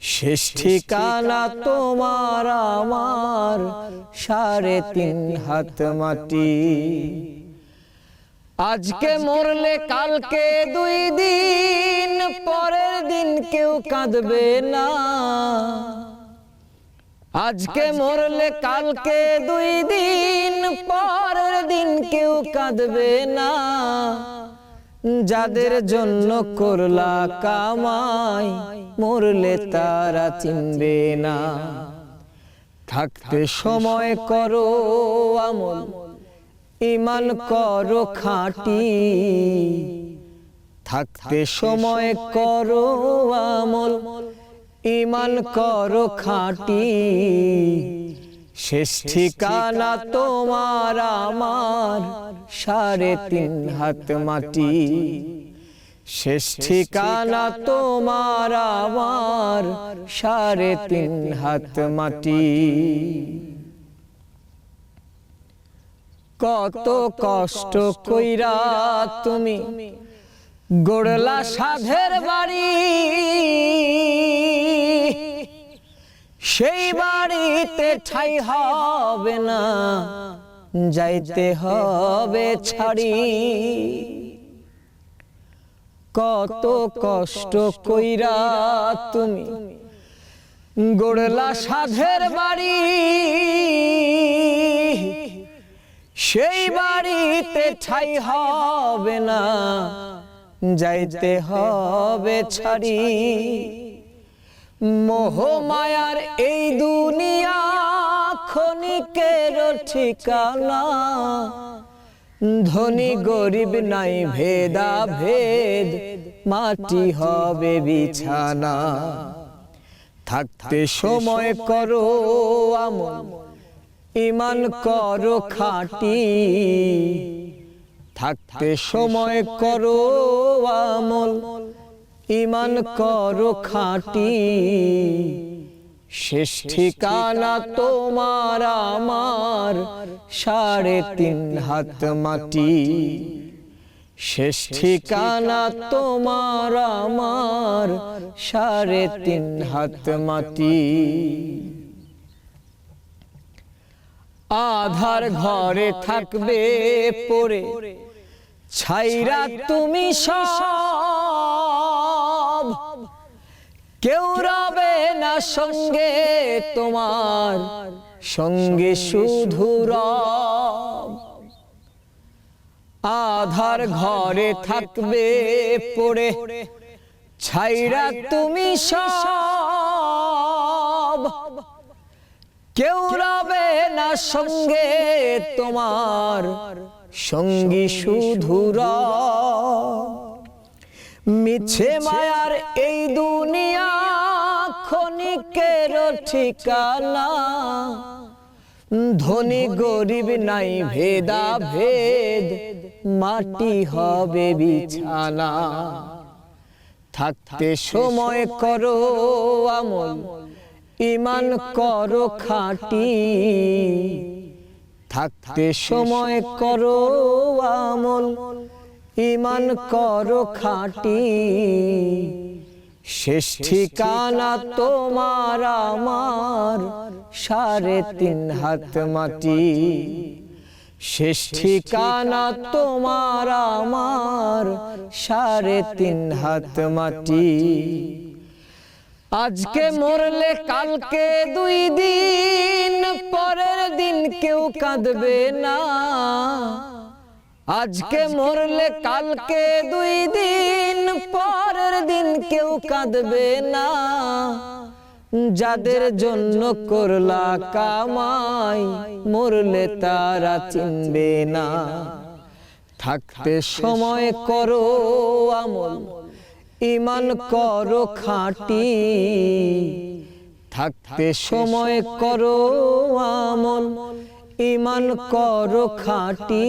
শেষ ঠিকানা তোমার আমার সাড়ে তিন হাত মাটি। আজকে মরলে কালকে দুই দিন, পরের দিন কেউ কাঁদবে না। আজকে মরলে কালকে দুই দিন, পরের দিন কেউ কাঁদবে না। যাদের জন্য করলা কামাই মরলে তারা চিনবে না। থাকতে সময় করো আমল ইমান করো খাঁটি। থাকতে সময় করো আমল ইমান করো খাঁটি। শেষ ঠিকানা তোমার আমার সাড়ে তিন হাত মাটি। শেষ ঠিকানা তোমার আমার সাড়ে তিন হাত মাটি। কত কষ্ট কইরা তুমি গড়লা সাধের বাড়ি। সেই বাড়িতে ঠাই হবে না। যাইতে হবে ছাড়ি। কত কষ্ট কইরা তুমি গোড়লা সাধের বাড়ি। সেই বাড়িতে ঠাই হবে না। যাইতে হবে ছাড়ি। মোহ মায়ার এই দুনিয়া ক্ষণিকের ঠিকানা। ধনী গরিব নাই ভেদা ভেদ মাটি হবে বিছানা। থাকতে সময় করো আমল, ইমান করো খাঁটি। থাকতে সময় করো আমল ইমান করো খাঁটি। শেষ ঠিকানা তোমার আমার, সাড়ে তিন হাত মাটি। শেষ ঠিকানা তোমার আমার, সাড়ে তিন হাত মাটি। আধার ঘরে থাকবে পরে ছাইরা তুমি সব কেউ রবে না সঙ্গে তোমার, সঙ্গে শুধু আধার ঘরে থাকবে পড়ে ছাইরা তুমি সব। কেউ রবে না সঙ্গে তোমার, সঙ্গী শুধুর মিছে মায়ার এই ক্ষণিকের ঠিকানা। ধনী গরিব নাই ভেদা ভেদ মাটি হবে বিছানা। থাকতে সময় করো আমল ইমান করো খাঁটি। থাকতে সময় করো আমল ইমান করো খাঁটি। শেষ ঠিকানা তোমার আমার সাড়ে তিন হাত মাটি। শেষ ঠিকানা তোমার আমার সাড়ে তিন হাত মাটি। আজকে মরলে কালকে দুই দিন পরের দিন কেউ কাঁদবে না। আজকে মরলে কালকে দুই দিন পরের দিন কেউ কাঁদবে না। যাদের জন্য করলা কামাই, মরলে তারা চিনবে না। থাকতে সময় করো আমল ইমান করো খাঁটি। থাকতে সময় করো আমল ইমান করো খাঁটি।